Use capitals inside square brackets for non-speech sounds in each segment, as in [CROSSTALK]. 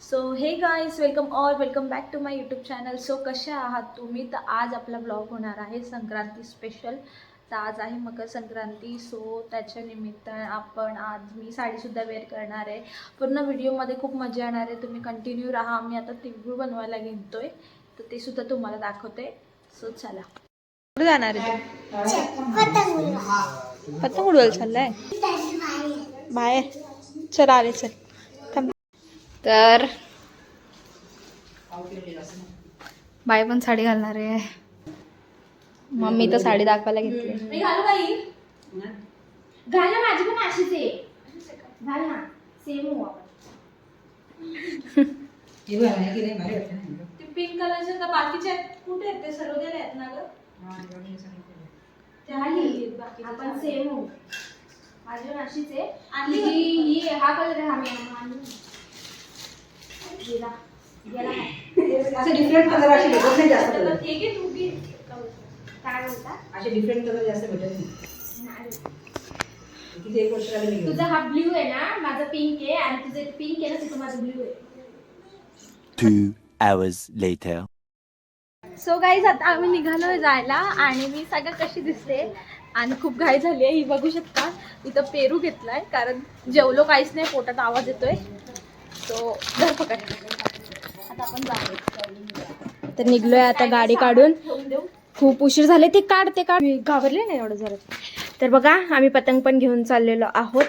So hey guys welcome all welcome back to my YouTube channel so कसे आहात तुम्ही? तर आज आपला ब्लॉग होणार आहे संक्रांती स्पेशल तर आज आहे मकर संक्रांती. सो त्याच्या निमित्त आपण आज मी साडीसुद्धा वेअर करणार आहे. पूर्ण व्हिडिओमध्ये खूप मजा येणार आहे. तुम्ही कंटिन्यू राहा. मी आता तिळगुळ बनवायला घेतोय तर ते सुद्धा तुम्हाला दाखवते. सो चला. कुठे जाणार आहे तू? पतंग उडवायला चाललाय? बाहेर. चल आले चल. थांब. तर बाय पण साडी घालणार आहे. मम्मी तर साडी दाखवायला घेतली. मी घालू बाई. घाल ना माझी पण अशीच आहे. घाल ना. सेम हो आपण. ते पिंक कलरचे तर बाकीचे कुठे आहेत ते? सर्व गेले आहेत ना ग. आपण सेम हो माझी पण अशीच आहे आणली ही ही हा कलर आहे मी आणली. गेला गेला. असे डिफरंट कलर असे भेटत नाही जास्त तर कलर ठीक आहे तू घे काय बोलता असे डिफरंट कलर जास्त भेटत नाही नाही. किती एक वर्ष झाले मी घेऊन. तुझा हा ब्ल्यू आहे ना माझा पिंक आहे आणि तुझं पिंक आहे ना तिथं माझं ब्ल्यू आहे Two hours later. So guys आता आम्ही निघालोय जायला आणि मी सगळं कशी दिसते आणि खूप घाई झाली आहे. ही बघू शकता इथं पेरू घेतलाय कारण जेवलो काहीच नाही पोटात आवाज येतोय. तो धर पकड. आता आपण जाऊ तर निघलोय आता गाडी काढून. खूप उशीर झाले ते काढ ते काढ. घाबरले नाही एवढं जरा. तर बघा आम्ही पतंग पण घेऊन चाललेलो आहोत.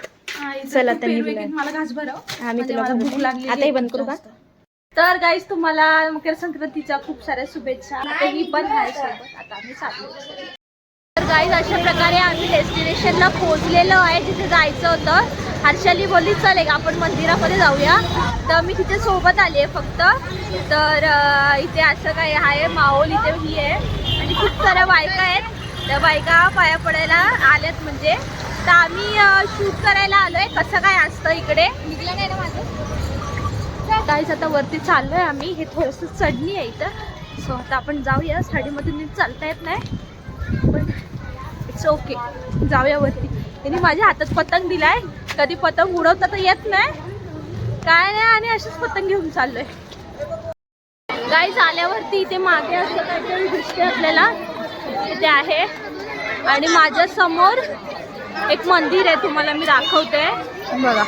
चला तर निघूया. मला घास भरव. आम्ही म्हणजे तुला भूक आताही बंद करू का? तर गाईज तुम्हाला मकर संक्रांतीच्या खूप साऱ्या शुभेच्छा. आता ही पण आम्ही गाईज अशा प्रकारे आम्ही डेस्टिनेशनला पोहोचलेलो आहे जिथे जायचं होतं. हर्षाली बोलली चल एक आपण मंदिरामध्ये जाऊया. तर मी तिथे सोबत आली आहे फक्त. तर इथे असं काय आहे माहोल इथे ही आहे. आणि खूप साऱ्या बायका आहेत. त्या बायका पाया पडायला आल्यात म्हणजे. तर आम्ही शूट करायला आलोय. कसं काय असतं इकडे? निघलं नाही ना माझं. काहीच आता वरती चाललोय आम्ही. हे थोडंसं चढणी आहे इथं. सो आता आपण जाऊया. साडीमध्ये नीट चालता येत नाही. इट्स ओके जाऊया वरती. त्यांनी माझ्या हातात पतंग दिलाय. कधी पतंग उडवता तर येत नाही. काय नाही आणि अशीच पतंग घेऊन चाललोय. गाईज आल्यावरती इथे मागे असं काहीतरी दिसते आपल्याला इथे आहे. आणि माझ्यासमोर एक मंदिर आहे तुम्हाला मी दाखवते. बघा.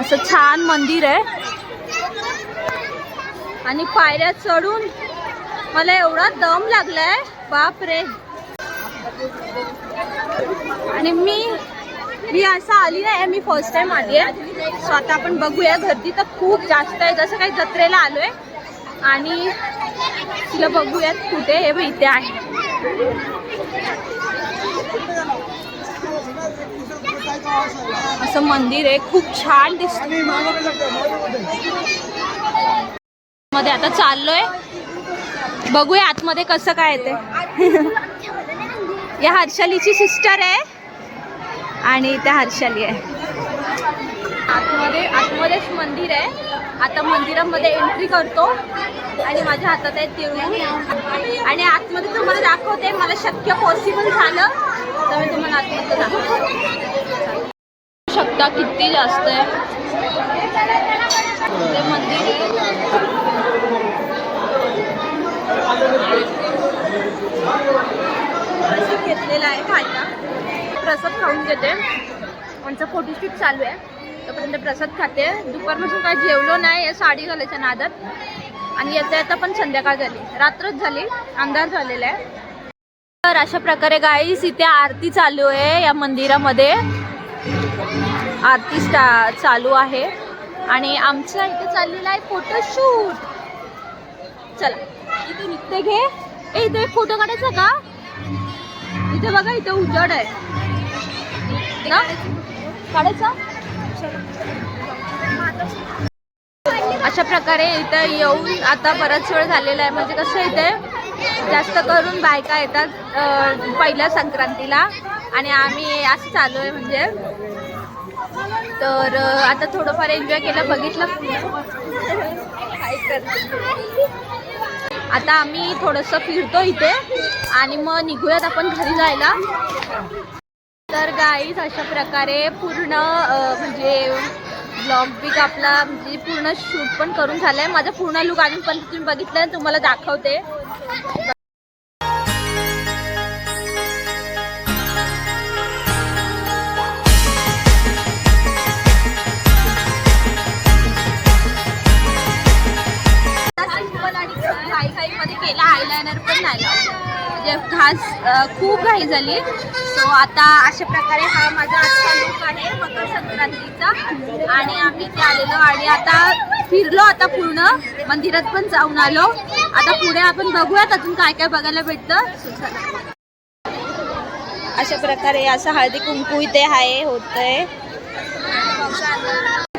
असं छान मंदिर आहे. आणि पायऱ्या चढून मला एवढा दम लागलाय. बाप रे आणि मी मी असं आली नाही मी फर्स्ट टाइम आली आहे. सो आता आपण बघूया गर्दी तर खूप जास्त आहे. जसं काही जत्रेला आलोय आणि तिला बघूयात कुठे हे माहिती आहे. असं मंदिर आहे खूप छान दिसत मध्ये आता चाललोय. बघूया आतमध्ये कसं काय ते [LAUGHS] या हर्षालीची सिस्टर आहे आणि त्या हर्षाली आहे. आतमध्ये आतमध्येच मंदिर आहे. आता मंदिरामध्ये एंट्री करतो आणि माझ्या हातात आहे तिळगुळ. आणि आतमध्ये तुम्हाला दाखवते मला शक्य पॉसिबल झालं तर मी तुम्हाला आतमध्ये दाखवते. शकता किती जास्त आहे? ते मंदिर. प्रसाद घेतलेला आहे खायला. प्रसाद खाऊन घेते. आमचा फोटोशूट चालू आहे. तोपर्यंत प्रसाद खाते. दुपारपासून काय जेवलो नाही साडी घालायच्या नादात. आणि येता येता पण संध्याकाळ झाली. रात्रच झाली. अंधार झालेला आहे. तर अशा प्रकारे गाईस इथे आरती चालू आहे या मंदिरामध्ये. आरती स्टा चालू आहे. आणि आमच्या इथे चाललेला आहे फोटोशूट चला. इथे निघते घे. ए इथे एक फोटो काढायचा का? इथे बघा इथे उजड आहे. ना? काढायचा? अशा प्रकारे इथं येऊन आता बराच वेळ झालेला आहे. म्हणजे कसं इथे जास्त करून बायका येतात पहिल्या संक्रांतीला. आणि आम्ही असं चालू आहे म्हणजे. तर आता थोडंफार एन्जॉय केलं बघितलं. आता आम्ही थोडंसं फिरतो इथे आणि मग निघूयात आपण घरी जायला. तर गाईज अशा प्रकारे पूर्ण म्हणजे ब्लॉग बिग आपला म्हणजे पूर्ण शूट पण करून झालाय. माझा पूर्ण लुक अजून पण तुम्ही बघितलं तुम्हाला दाखवते. खास खूप घाई झाली सो आता अशा प्रकारे हा माझा आजचा लुक आहे मकर संक्रांतीचा. आणि आम्ही इथे आलेलो आणि आता फिरलो आता पूर्ण. मंदिरात पण जाऊन आलो. आता पुढे आपण बघूयात अजून काय काय बघायला भेटतं. अशा प्रकारे असं हळदी कुंकू इथे आहे होतंय.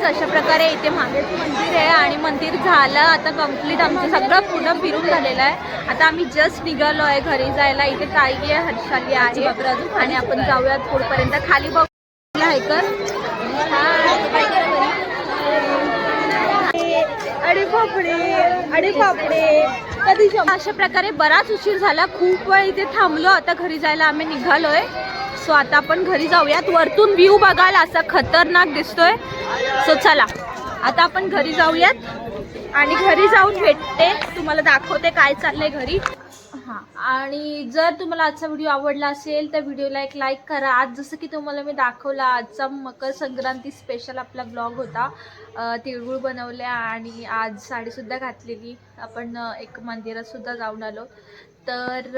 अशा प्रकारे इथे मागेच मंदिर आहे आणि मंदिर झालं आता कंप्लीट आमचं सगळं पूर्ण फिरून झालेलं आहे. आता आम्ही जस्ट निघालो आहे घरी जायला. इथे ताई आहे हर्षाली आहे. आणि आपण जाऊयात पुढपर्यंत. खाली बघ. आहे कर. अरे बापडे अरे बापडे कधी अशा प्रकारे बराच उशीर झाला. खूप वेळ इथे थांबलो. आता घरी जायला आम्ही निघालोय. सो आता आपण घरी जाऊयात. वरतून व्ह्यू बघाल असा खतरनाक दिसतोय. सो चला आता आपण घरी जाऊयात. आणि घरी जाऊन भेटते. तुम्हाला दाखवते काय चाललंय घरी. हां आणि जर तुम्हाला आजचा व्हिडिओ आवडला असेल तर व्हिडिओला एक लाईक करा. आज जसं की तुम्हाला मी दाखवला आजचा मकर संक्रांती स्पेशल आपला ब्लॉग होता. तिळगुळ बनवल्या आणि आज साडीसुद्धा घातलेली. आपण एक मंदिरातसुद्धा जाऊन आलो. तर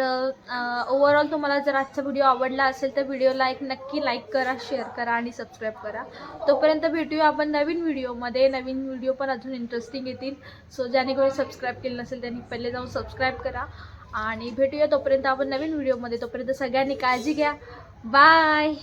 ओवरऑल तुम्हाला जर आजचा व्हिडिओ आवडला असेल तर व्हिडिओला एक नक्की लाईक करा शेअर करा आणि सबस्क्राईब करा. तोपर्यंत भेटूया आपण नवीन व्हिडिओमध्ये नवीन व्हिडिओ पण अजून इंटरेस्टिंग येतील. सो ज्याने कोणी सबस्क्राईब केलं नसेल त्यांनी पहिले जाऊन सबस्क्राईब करा. आणि भेटूया तोपर्यंत आपण नवीन व्हिडिओमध्ये. तोपर्यंत सगळ्यांनी काळजी घ्या. बाय.